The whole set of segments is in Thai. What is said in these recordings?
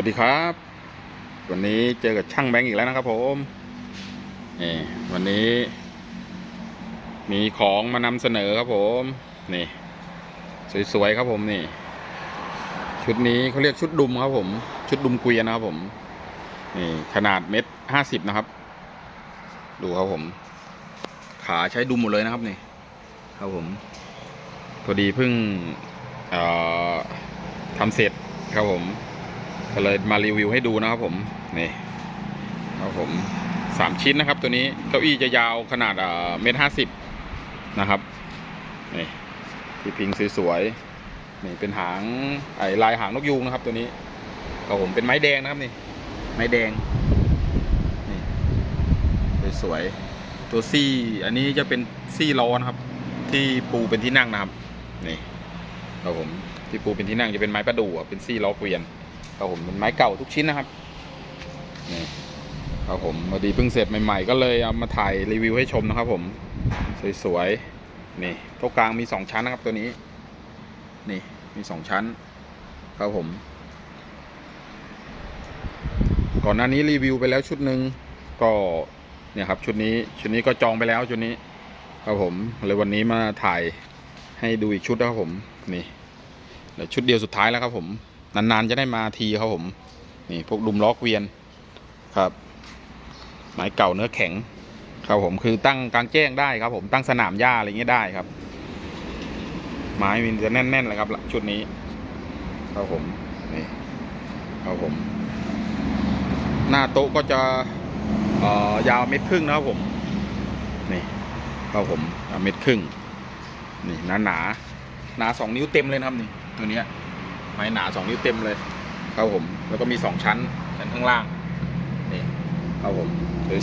วัสดีครับ วันนี้เจอกับช่างแบงค์อีกแล้วนะครับผมนี่วันนี้ มีของมานำเสนอครับผม นี่ สวยๆครับผมนี่ ชุดนี้เขาเรียกชุดดุมครับผม ชุดดุมเกวียนนะครับผม นี่ขนาดเม็ดห้าสิบนะครับ ดูครับผม ขาใช้ดุมหมดเลยนะครับนี่ ครับผมพอดีเพิ่งทำเสร็จครับผม ก็เลยมารีวิวให้ดูนะครับผมนี่ครับผมสามชิ้นนะครับ ตัวนี้เก้าอี้จะยาวขนาดเอ่อเมตรห้าสิบนะครับนี่ที่พิงสวยๆนี่เป็นหางไอลายหางนกยูงนะครับ ตัวนี้ครับผมเป็นไม้แดงนะครับนี่ ไม้แดงนี่สวยๆตัวซี่ อันนี้จะเป็นซี่ล้อนะครับ ที่ปูเป็นที่นั่งนะครับนี่ครับผมที่ปูเป็นที่นั่งจะเป็นไม้ประดู่เป็นซี่ล้อเกวียน ครับผมเป็นไม้เก่าทุกชิ้นนะครับนี่ครับผมพอดีเพิ่งเสร็จใหม่ๆ ก็เลยเอามาถ่ายรีวิวให้ชมนะครับ ผมสวยๆนี่โต๊ะกลางมีสองชั้นนะครับตัวนี้ นี่มีสองชั้น ครับผม ก่อนหน้านี้รีวิวไปแล้วชุดหนึ่งก็เนี่ยครับชุดนี้ชุดนี้ก็จองไปแล้วชุดนี้ ครับผมเลยวันนี้มาถ่ายให้ดูอีกชุดนะครับผมนี่เหลือชุดเดียวสุดท้ายแล้วครับผม นานๆจะได้มาทีครับผม นี่พวกดุมล้อเกวียนครับไม้เก่าเนื้อแข็ง ครับผมคือตั้งกลางแจ้งได้ครับผมตั้งสนามหญ้าอะไรเงี้ยได้ครับ ไม้มันจะแน่นๆเลยครับชุดนี้ ครับผมนี่ครับผม หน้าโต๊ะก็จะออยาวเมตรครึ่งนะครับผมนี่ครับผมเมตรครึ่งนี่หนาหนาหนาสองนิ้วเต็มเลยนะครับนี่ตัวเนี้ย ไม้หนาสองนิ้วเต็มเลย ครับผม แล้วก็มีสองชั้น ชั้นข้างล่าง นี่ ครับผม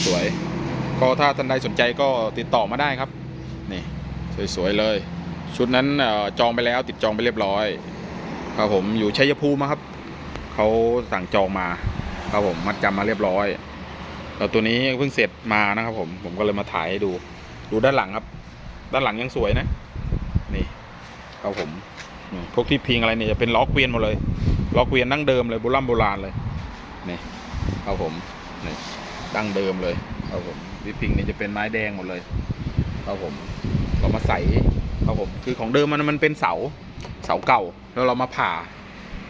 สวยๆ ก็ถ้าท่านใดสนใจก็ติดต่อมาได้ครับ นี่ สวยๆ เลย ชุดนั้นจองไปแล้วติดจองไปเรียบร้อย ครับผม อยู่ชัยภูมิครับ เขาสั่งจองมา ครับผม มัดจำมาเรียบร้อยแล้วตัวนี้เพิ่งเสร็จมานะครับ ผม ผมก็เลยมาถ่ายให้ดู ดูด้านหลังครับ ด้านหลังยังสวยนะ นี่ ครับผม พวกที่พิงอะไรเนี่ยจะเป็นล้อเกวียนหมดเลยล้อเกวียนดั้งเดิมเลยโบราณโบราณเลยนี่ครับผมนี่ดั้งเดิมเลยครับผมที่พิงนี่จะเป็นไม้แดงหมดเลยครับผมเรามาใส่ครับผมคือของเดิมมันมันเป็นเสาเสาเก่า แล้วเรามาผ่า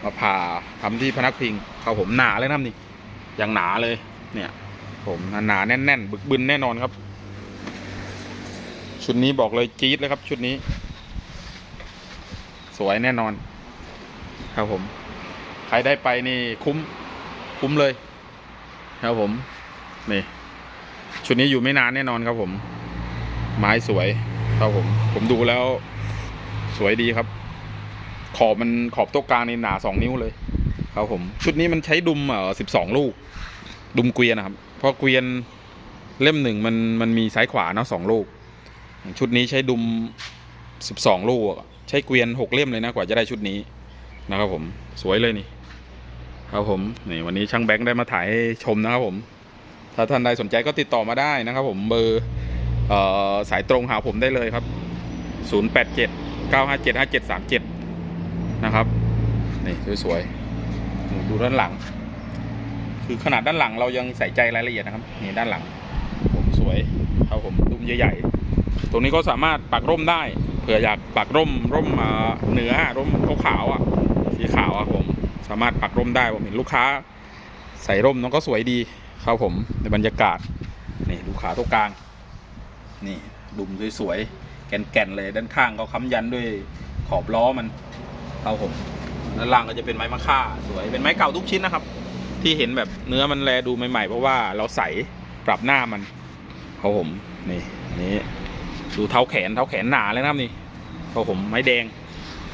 มาผ่าทำที่พนักพิงครับผมหนาเลยนะนี่อย่างหนาเลยเนี่ยผมหนาๆแน่นๆบึกบึนแน่นอนครับ ชุดนี้บอกเลยจี๊ดเลยครับ ชุดนี้ สวยแน่นอน ครับผม ใครได้ไปนี่คุ้ม คุ้มเลย ครับผม นี่ ชุดนี้อยู่ไม่นานแน่นอนครับผม ไม้สวย ครับผม ผมดูแล้ว สวยดีครับ ขอบมันขอบโต๊ะกลางนี่หนาสองนิ้วเลย ครับผม ชุดนี้มันใช้ดุมเอ่อสิบสองลูก ดุมเกวียนนะครับ เพราะเกวียนเล่มหนึ่งมันมันมีซ้ายขวาเนาะสองลูก ชุดนี้ใช้ดุมสิบสองลูกอะ ใช้เกวียนหกเล่มเลยนะกว่าจะได้ชุดนี้นะครับผมสวยเลยนี่ครับผมนี่วันนี้ช่างแบงค์ได้มาถ่ายให้ชมนะครับผม ถ้าท่านใดสนใจก็ติดต่อมาได้นะครับผมเบอร์อสายตรงหาผมได้เลยครับ 0 8 7 9 5 7 5 7 3 7 นะครับนี่สวยๆดูด้านหลัง คือขนาดด้านหลังเรายังใส่ใจรายละเอียดนะครับนี่ด้านหลังผมสวยครับผมดุมใหญ่ๆตรงนี้ก็สามารถปักร่มได้ ผื่ออยากปักร่มร่มเหนือร่มขาวๆอะสีขาวอะผมสามารถปักร่มได้ผมเห็นลูกค้า ใส่ร่มน้องก็สวยดีครับผมในบรรยากาศนี่ลูกค้าตรงกลาง นี่ดุมสวยๆแก่นๆเลยด้านข้างเขาค้ำยันด้วยขอบล้อมันครับผมด้านล่างก็จะเป็นไม้มะค่าสวยเป็นไม้เก่าทุกชิ้นนะครับ ที่เห็นแบบเนื้อมันแลดูใหม่ๆเพราะว่าเราใส่ปรับหน้ามันครับผมนี่นนี้ดูเท้าแขนเท้าแขนหนาเลยนะครับนี่ ครับผมไม้แดง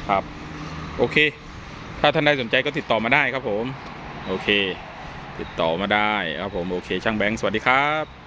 ครับ โอเค ถ้าท่านใดสนใจก็ติดต่อมาได้ครับผม โอเค ติดต่อมาได้ครับผม โอเค ช่างแบงค์ สวัสดีครับ